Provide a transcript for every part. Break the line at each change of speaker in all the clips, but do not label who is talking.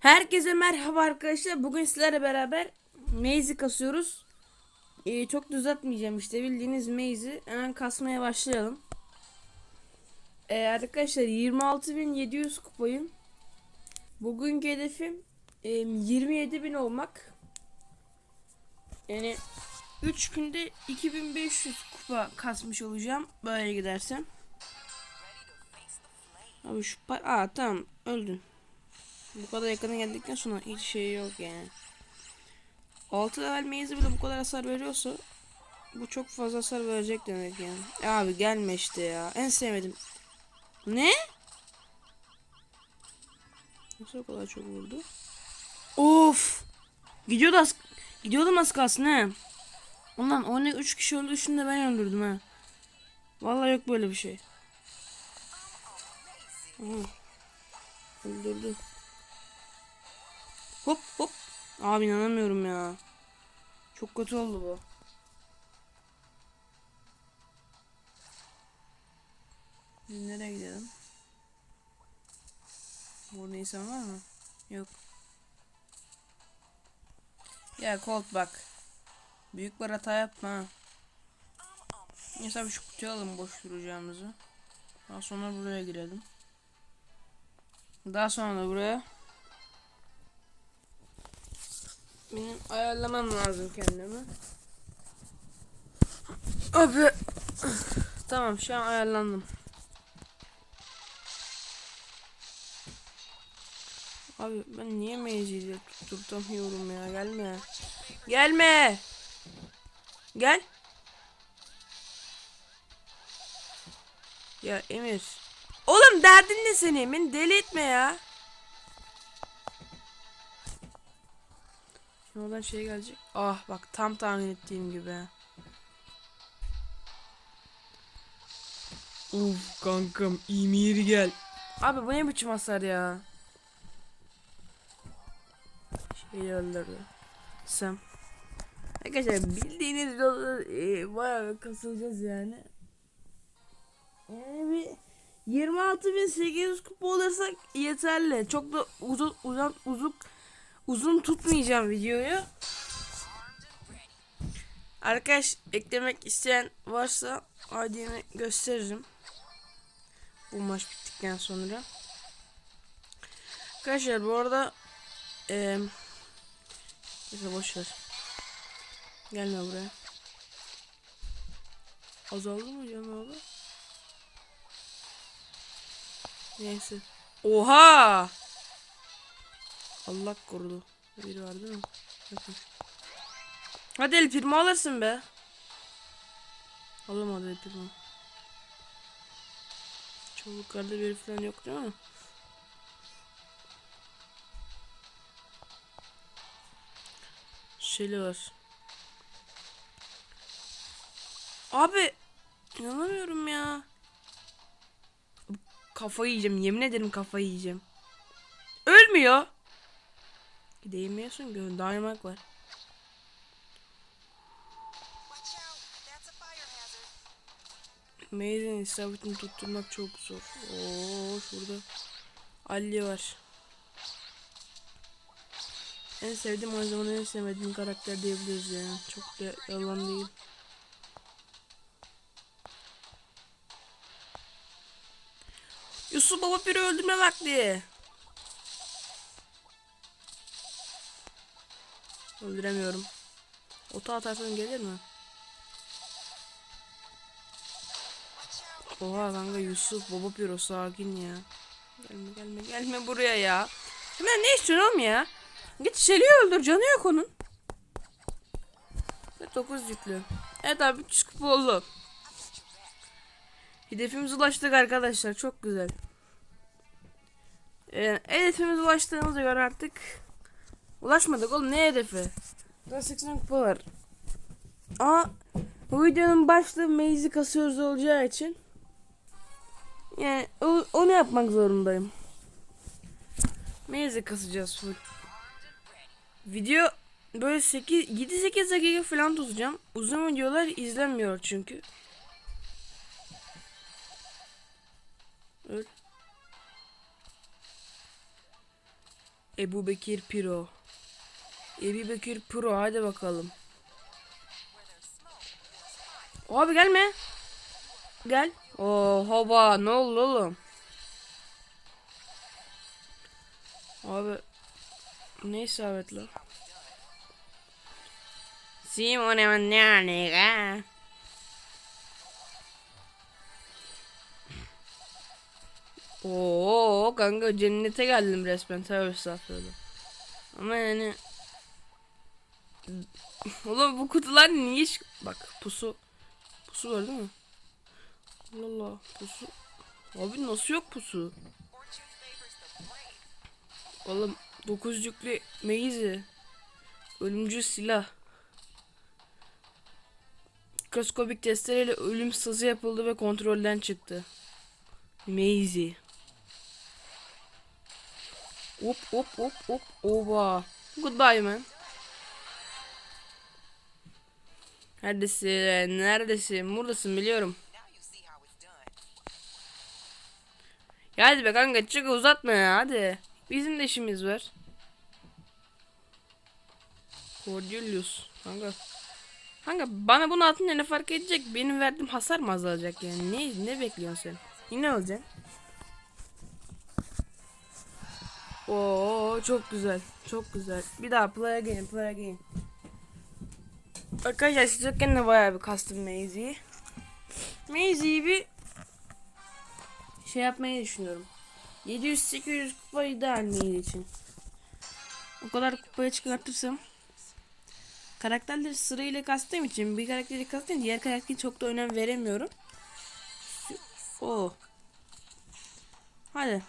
Herkese merhaba arkadaşlar. Bugün sizlerle beraber Maze'i kasıyoruz. Ee, çok düzeltmeyeceğim işte bildiğiniz Maze'i. Hemen kasmaya başlayalım. Ee, arkadaşlar 26.700 kupayım. Bugünkü hedefim e, 27.000 olmak. Yani 3 günde 2500 kupa kasmış olacağım. Böyle gidersem. Abi şu Aa tamam öldün. Bu kadar yakına geldikten sonra hiç şey yok yani. 6 level maze bile bu kadar hasar veriyorsa bu çok fazla hasar verecek demek yani. E abi gelme işte ya. En sevmedim. Ne? Nasıl o kadar çok vurdu? Of! Gidiyordu az gidiyordum az kalsın he. Ondan o ne 3 kişi öldü üçünü de ben öldürdüm ha. Vallahi yok böyle bir şey. Aha. Öldürdü. Hop hop. Abi inanamıyorum ya. Çok kötü oldu bu. Nereye gidelim? Burada insan var mı? Yok. Ya Colt bak. Büyük bir hata yapma ha. Neyse abi şu kutuyu alalım boş duracağımızı. Daha sonra buraya girelim. Daha sonra da buraya. Benim ayarlamam lazım kendimi. Abi. Tamam şu an ayarlandım. Abi ben niye meyziyle tutturamıyorum ya gelme. Gelme. Gel. Ya Emir. Oğlum derdin ne senin? Beni deli etme ya. Şimdi oradan şey gelecek. Ah bak tam tahmin ettiğim gibi. Uf kankam İmir gel. Abi bu ne biçim hasar ya. Şeyi öldürdü. Sam. Arkadaşlar bildiğiniz yolda e, bayağı kasılacağız yani. Yani bir 26.800 kupa olursak yeterli. Çok da uzun uzun uzun uzun tutmayacağım videoyu. Arkadaş eklemek isteyen varsa ID'mi gösteririm. Bu maç bittikten sonra. Arkadaşlar bu arada eee boşver. Gelme buraya. Azaldı mı canım abi? Neyse. Oha! Allah korudu. Biri var değil mi? Bakın. Hadi el pirma alırsın be. Alamadı el pirma. Çabuklarda biri falan yok değil mi? Şeyli var. Abi inanamıyorum ya. Kafayı yiyeceğim. Yemin ederim kafayı yiyeceğim. Ölmüyor. Değmiyorsun. Dynamite var. Maze'in isabetini tutturmak çok zor. Oo şurada. Ali var. En sevdiğim o zaman en sevmediğim karakter diyebiliriz ya. Çok da yalan değil. Yusuf Baba Piri öldürme vakti. Öldüremiyorum. Ota atarsan gelir mi? Oha kanka Yusuf Baba Piro sakin ya. Gelme gelme gelme buraya ya. Hemen ne istiyorsun oğlum ya? Git Şeli'yi öldür canı yok onun. Ve 9 yüklü. Evet abi 300 kupa oldu. Hedefimize ulaştık arkadaşlar çok güzel. Ee, hedefimize ulaştığımıza göre artık ulaşmadık oğlum ne hedefi? Daha 80 kupa var. Ama bu videonun başlığı Maze'i kasıyoruz olacağı için yani o- onu yapmak zorundayım. Maze'i kasacağız full. Video böyle 8 7-8 dakika falan tutacağım. Uzun videolar izlenmiyor çünkü. Öl. Ebu Bekir Piro. Ebu Bekir Pro hadi bakalım. Abi gelme. Gel. Oo hoba ne oldu oğlum? Abi ne isabet lan? Simone Mannianica. Oo kanka cennete geldim resmen tövbe estağfurullah. Ama yani Oğlum bu kutular niye hiç... Bak pusu Pusu var değil mi? Allah Allah pusu Abi nasıl yok pusu? Oğlum dokuzcuklu meizi Ölümcül silah Mikroskobik testereyle ölüm sızı yapıldı ve kontrolden çıktı. Maisie. Hop hop hop hop. Oba. Goodbye man. Neredesin? Neredesin? Buradasın biliyorum. Ya hadi be kanka çık uzatma ya hadi. Bizim de işimiz var. Cordelius. Kanka. Kanka bana bunu atınca ne fark edecek? Benim verdiğim hasar mı azalacak yani? Ne ne bekliyorsun sen? Yine olacak. Oo çok güzel. Çok güzel. Bir daha play again, play again. Arkadaşlar siz yokken de bayağı bir kastım Maisie'yi. Maisie'yi bir şey yapmayı düşünüyorum. 700-800 kupa ideal Maisie için. O kadar kupaya çıkartırsam karakterleri sırayla kastığım için bir karakteri kastığım diğer karakteri çok da önem veremiyorum. O. Hadi.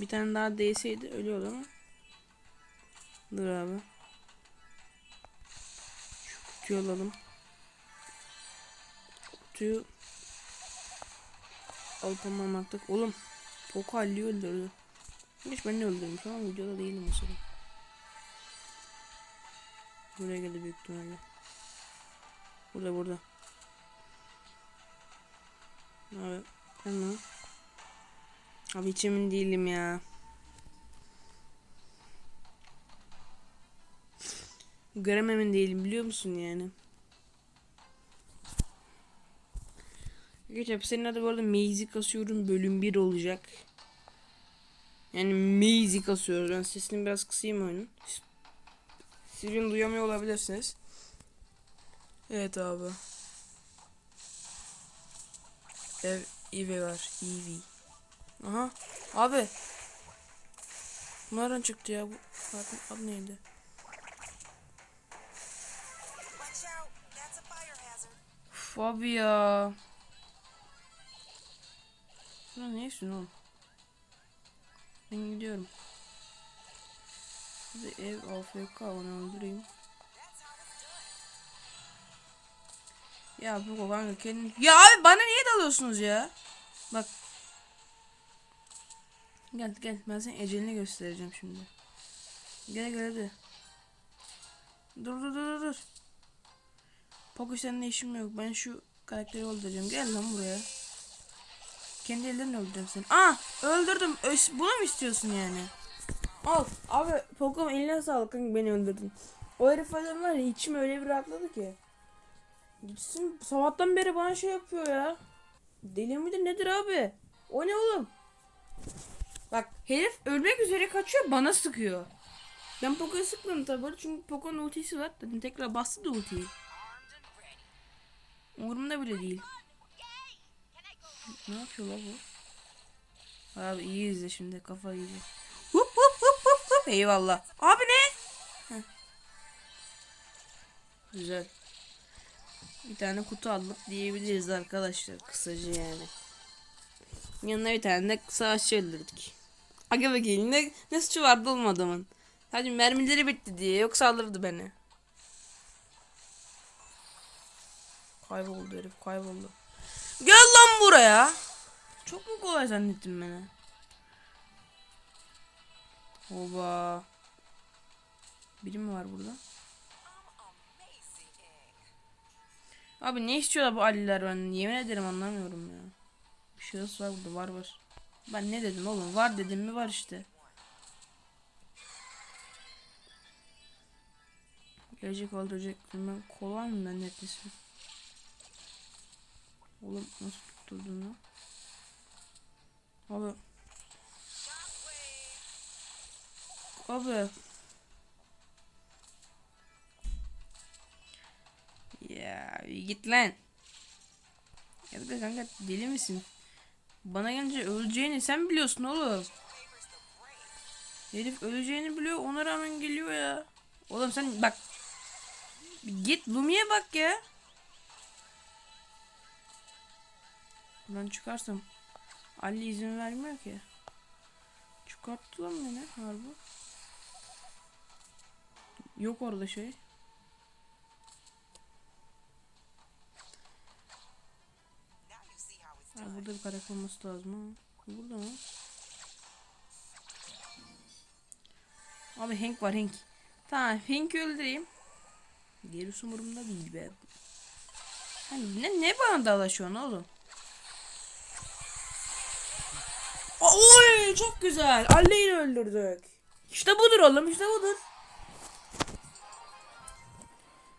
Bir tane daha değseydi ölüyordu ama. Dur abi. Şu kutuyu alalım. Kutuyu alıp almamaktık. Oğlum. Poco Ali'yi öldürdü. Hiç ben de öldürmüş ama videoda değilim o sırada. Buraya geldi büyük ihtimalle. Burada burada. Abi hemen. Abi hiç emin değilim ya. Gram emin değilim biliyor musun yani? Geçen senin adı bu arada Mazy kasıyorum bölüm 1 olacak. Yani Mazy kasıyoruz. Ben sesini biraz kısayım oyunun. Siz beni duyamıyor olabilirsiniz. Evet abi. Ev Evi var. Evi. Aha. Abi. Nereden çıktı ya bu? Adı, adı neydi? Uf abi ya. Şuna ne istiyorsun oğlum? Ben gidiyorum. Hadi ev AFK onu öldüreyim. Ya bu kanka kendin... Ya abi bana niye dalıyorsunuz ya? Bak. Gel gel ben senin ecelini göstereceğim şimdi. Gel gel hadi. Dur dur dur dur. Poco seninle işim yok. Ben şu karakteri öldüreceğim. Gel lan buraya. Kendi ellerimle öldüreceğim seni. Ah öldürdüm. Ös- Bunu mu istiyorsun yani? Al. Abi Poco'm eline sağlık beni öldürdün. O herif adam var ya içim öyle bir rahatladı ki. Gitsin sabahtan beri bana şey yapıyor ya. Deli midir nedir abi? O ne oğlum? Bak herif ölmek üzere kaçıyor bana sıkıyor. Ben Poco'ya sıkmadım tabii çünkü Poco'nun ultisi var. Dedim tekrar bastı da ultiyi. Umurumda bile değil. Ne yapıyor la bu? Abi iyi izle şimdi kafa iyi. Hup hup hup hup hup. Eyvallah. Abi ne? Heh. Güzel. Bir tane kutu aldık diyebiliriz arkadaşlar kısaca yani. Yanına bir tane de savaşçı öldürdük. Aga bakayım ne, ne suçu vardı oğlum adamın. Hadi mermileri bitti diye yoksa alırdı beni. Kayboldu herif kayboldu. Gel lan buraya. Çok mu kolay zannettin beni? Oba. Biri mi var burada? Abi ne istiyorlar bu Aliler ben yemin ederim anlamıyorum ya. Bir şahıs var burada var var. Ben ne dedim oğlum? Var dedim mi var işte. Gelecek öldürecek. Ben kolay mı ben neredeyse? Oğlum nasıl tutturdun lan? Abi. Abi. Ya git lan. Ya kanka deli misin? Bana gelince öleceğini sen biliyorsun oğlum. Herif öleceğini biliyor ona rağmen geliyor ya. Oğlum sen bak. Git Lumi'ye bak ya. Ben çıkarsam Ali izin vermiyor ki. Çıkarttı lan beni harbi. Yok orada şey. Bir karakter olması lazım ha. Burada mı? Abi Hank var Hank. Tamam Hank'i öldüreyim. Gerisi umurumda değil be. Hani ne, ne bana dalaşıyorsun oğlum? Oy çok güzel. Ali'yi öldürdük. İşte budur oğlum işte budur.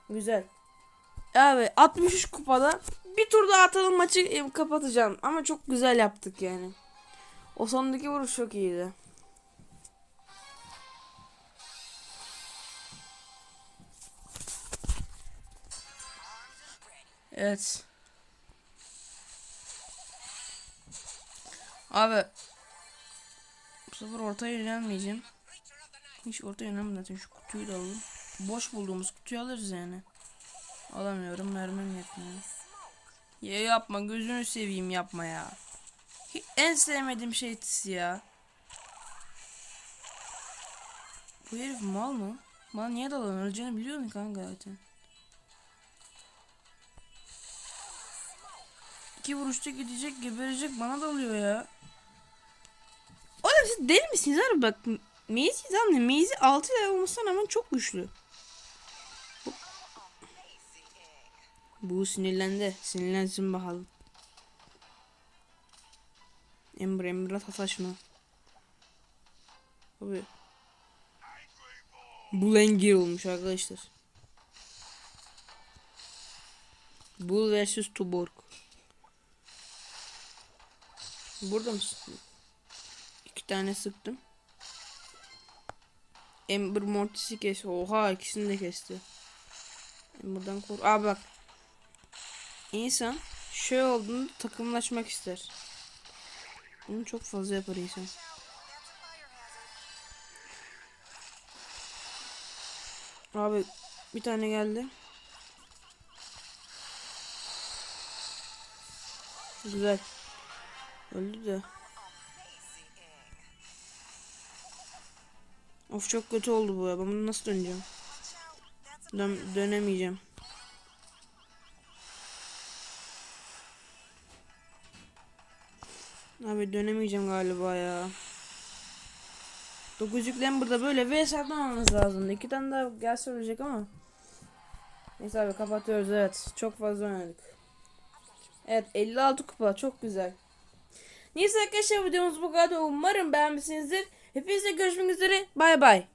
Güzel. Abi 63 kupada bir tur daha atalım maçı e, kapatacağım. Ama çok güzel yaptık yani. O sondaki vuruş çok iyiydi. Evet. Abi bu sefer ortaya yönelmeyeceğim. Hiç ortaya yönelmem zaten şu kutuyu da alalım. Boş bulduğumuz kutuyu alırız yani. Alamıyorum mermim yetmiyor. Ya yapma gözünü seveyim yapma ya. En sevmediğim şey tis ya. Bu herif mal mı? Bana niye dalan öleceğini biliyor musun kanka zaten. İki vuruşta gidecek geberecek bana dalıyor ya. Oğlum siz deli misiniz abi bak. Maze zaten Maze 6 level olmasına rağmen çok güçlü. Bu sinirlendi. Sinirlensin bakalım. Ember at hata şuna. Abi. Bulengir olmuş arkadaşlar. Bull vs Tuborg. Burada mısın? İki tane sıktım. Ember Mortis'i kes. Oha ikisini de kesti. Ember'dan kor. Aa bak. İnsan şey olduğunda takımlaşmak ister. Bunu çok fazla yapar insan. Abi bir tane geldi. Güzel. Öldü de. Of çok kötü oldu bu ya. Ben bunu nasıl döneceğim? Dön dönemeyeceğim. Abi dönemeyeceğim galiba ya. Dokuzluk Lamber'da böyle vs atmamamız lazımdı. İki tane daha gelse ölecek ama. Neyse abi kapatıyoruz evet. Çok fazla oynadık. Evet 56 kupa çok güzel. Neyse arkadaşlar videomuz bu kadar. Umarım beğenmişsinizdir. Hepinize görüşmek üzere. Bay bay.